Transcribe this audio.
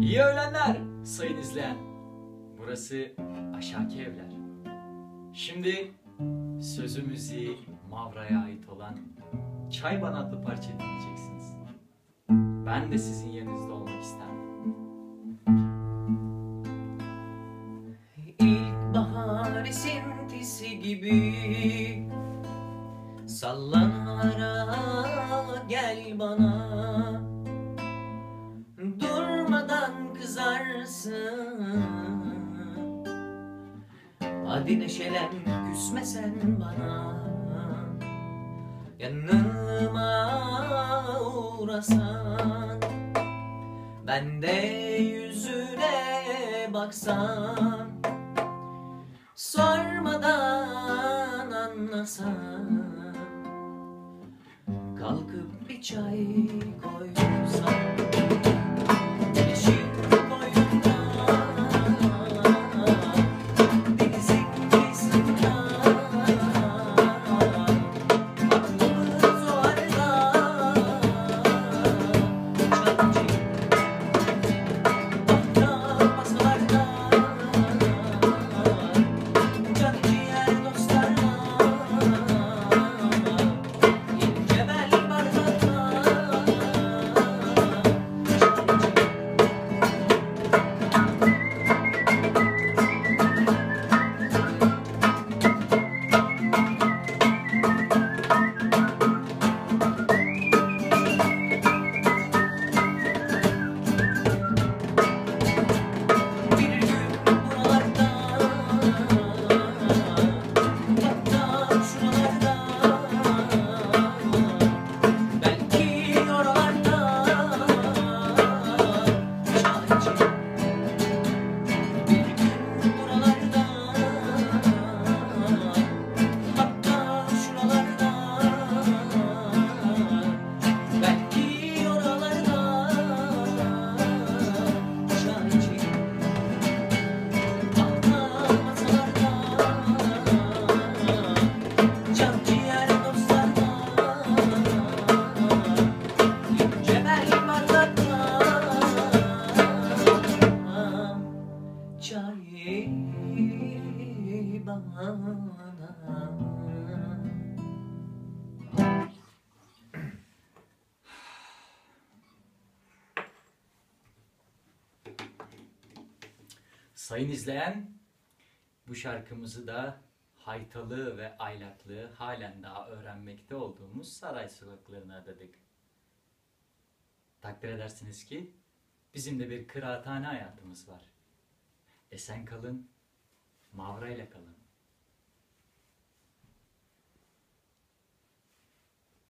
İyi öğlenler sayın izleyen. Burası Aşaki Evler. Şimdi sözümüzü Mavra'ya ait olan Çay Bana adlı parça dinleyeceksiniz. Ben de sizin yerinizde olmak isterdim. İlkbahar esintisi gibi Sallanarak gel bana kızarsın. Hadi neşelen küsmesen bana. Yanıma uğrasan Ben de yüzüne baksan. Sormadan anlasan. Kalkıp bir çay koysan Sayın izleyen, bu şarkımızı da haytalı ve aylaklığı halen daha öğrenmekte olduğumuz saray sokaklarına adadık. Takdir edersiniz ki bizim de bir kıraathane hayatımız var. Esen kalın, Mavra kalın.